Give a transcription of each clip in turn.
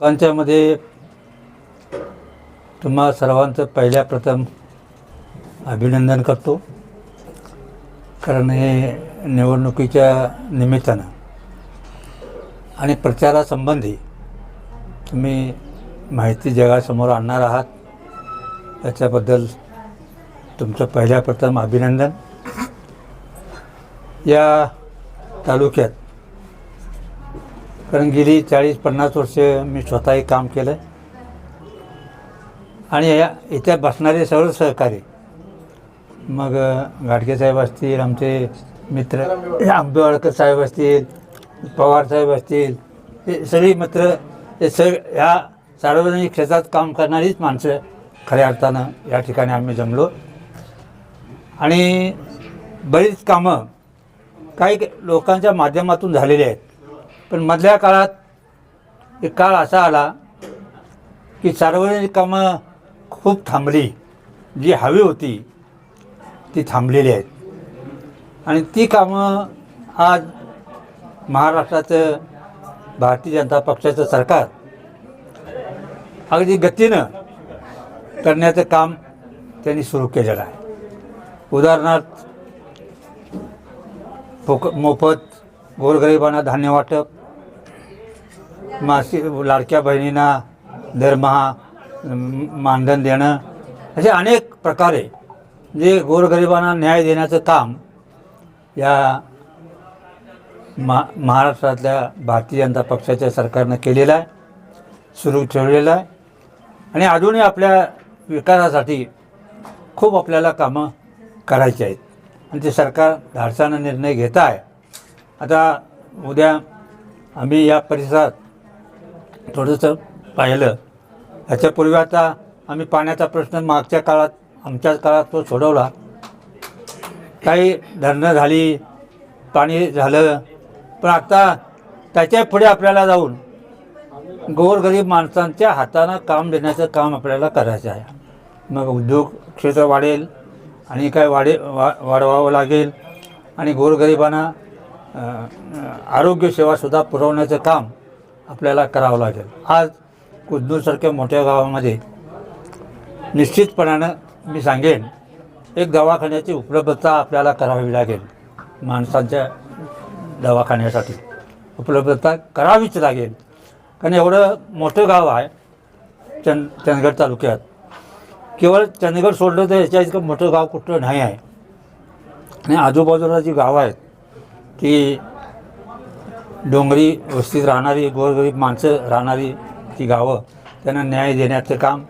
लोकांच्यामध्ये तुम्हा सर्वांचं पहिल्या प्रथम अभिनंदन करतो. कारण हे निवडणुकीच्या निमित्तानं आणि प्रचारासंबंधी तुम्ही माहिती जगासमोर आणणार आहात. त्याच्याबद्दल तुमचं पहिल्या प्रथम अभिनंदन. या तालुक्यात कारण गेली चाळीस पन्नास वर्ष मी स्वतःही काम केलं आहे आणि या इथे बसणारे सर्व सहकारी. मग गाडगे साहेब असतील आमचे मित्र आंबेवाडकर साहेब असतील पवार साहेब असतील हे सगळी मित्र हे सग ह्या सार्वजनिक क्षेत्रात काम करणारीच माणसं खऱ्या अर्थानं या ठिकाणी आम्ही जमलो. आणि बरीच कामं काही लोकांच्या माध्यमातून झालेली आहेत. पण मधल्या काळात एक काळ असा आला की सार्वजनिक कामं खूप थांबली. जी हवी होती ती थांबलेली आहेत. आणि ती कामं आज महाराष्ट्राचं भारतीय जनता पक्षाचं सरकार अगदी गतीनं करण्याचं काम त्यांनी सुरू केलेलं आहे. उदाहरणार्थ फोक मोफत गोरगरिबांना धान्य वाटप मासिक लाडक्या बहिणींना दरमहा मानधन देणं असे अनेक प्रकारे जे गोरगरिबांना न्याय देण्याचं काम या मा महाराष्ट्रातल्या भारतीय जनता पक्षाच्या सरकारनं केलेलं आहे सुरू ठेवलेलं आहे. आणि अजूनही आपल्या विकासासाठी खूप आपल्याला कामं करायची आहेत. आणि ते सरकार धाडसानं निर्णय घेत आहे. आता उद्या आम्ही या परिसरात थोडंसं पाहिलं. ह्याच्यापूर्वी आता आम्ही पाण्याचा प्रश्न मागच्या काळात आमच्याच काळात तो सोडवला. काही धरणं झाली पाणी झालं पण आता त्याच्या पुढे आपल्याला जाऊन गोरगरीब माणसांच्या हातानं काम देण्याचं काम आपल्याला करायचं आहे. मग उद्योग क्षेत्र वाढेल आणि काय वाढे वा वाढवावं लागेल आणि गोरगरिबांना आरोग्यसेवासुद्धा पुरवण्याचं काम आपल्याला करावं लागेल. आज कुदनूरसारख्या मोठ्या गावामध्ये निश्चितपणानं मी सांगेन एक दवाखान्याची उपलब्धता आपल्याला करावी लागेल माणसांच्या दवाखान्यासाठी. उपलब्धता करावीच लागेल. कारण एवढं मोठं गाव आहे चंद चंदगड तालुक्यात. केवळ चंदगड सोडलं तर याच्या इतकं मोठं गाव कुठलं नाही आहे. आणि आजूबाजूला जी गावं आहेत ती डोंगरी वस्तीत राहणारी गोरगरीब माणसं राहणारी ती गावं. त्यांना न्याय देण्याचं काम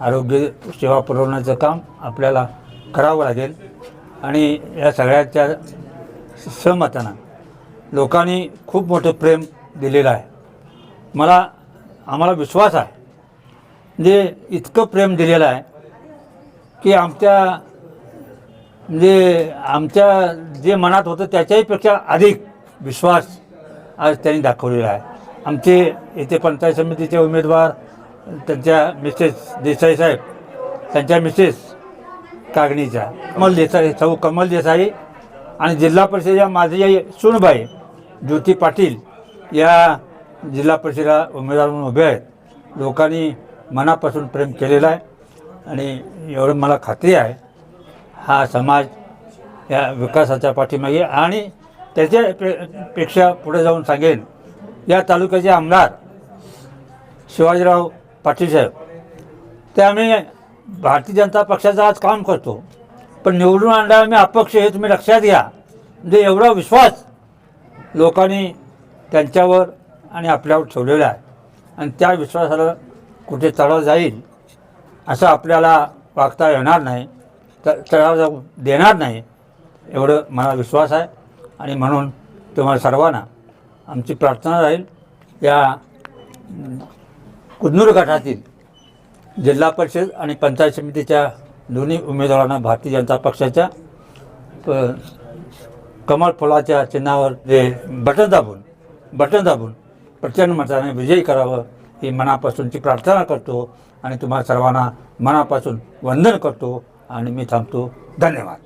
आरोग्य सेवा पुरवण्याचं काम आपल्याला करावं लागेल. आणि या सगळ्याच्या सहमतानं लोकांनी खूप मोठं प्रेम दिलेलं आहे. मला आम्हाला विश्वास आहे. म्हणजे इतकं प्रेम दिलेलं आहे की आमच्या म्हणजे आमच्या जे मनात होतं त्याच्याहीपेक्षा अधिक विश्वास आज त्यांनी दाखवलेला आहे. आमचे येथे पंचायत समितीचे उमेदवार त्यांच्या मिसेस देसाई साहेब त्यांच्या मिसेस कागणीच्या कमल देसाई सौ कमल देसाई आणि जिल्हा परिषदेच्या माझी सुनबाई ज्योती पाटील या जिल्हा परिषदेला उमेदवार म्हणून उभे आहेत. लोकांनी मनापासून प्रेम केलेलं आहे आणि एवढं मला खात्री आहे. हा समाज या विकासाच्या पाठीमागे आणि त्याच्या पे पेक्षा पुढे जाऊन सांगेन. या तालुक्याचे आमदार शिवाजीराव पाटील साहेब. ते आम्ही भारतीय जनता पक्षाचं आज काम करतो. पण निवडून आणला आम्ही अपक्ष हे तुम्ही लक्षात घ्या. म्हणजे एवढा विश्वास लोकांनी त्यांच्यावर आणि आपल्यावर ठेवलेला आहे. आणि त्या विश्वासाला कुठे तडा जाईल असं आपल्याला वागता येणार नाही तर तडा जाऊ देणार नाही एवढं मला विश्वास आहे. आणि म्हणून तुम्हाला सर्वांना आमची प्रार्थना राहील. या कुदनूर गटातील जिल्हा परिषद आणि पंचायत समितीच्या दोन्ही उमेदवारांना भारतीय जनता पक्षाच्या प- कमळ फुलाच्या चिन्हावर जे बटन दाबून बटन दाबून प्रचंड मताने विजयी करावं ही मनापासूनची प्रार्थना करतो आणि तुम्हाला सर्वांना मनापासून वंदन करतो आणि मी थांबतो. धन्यवाद.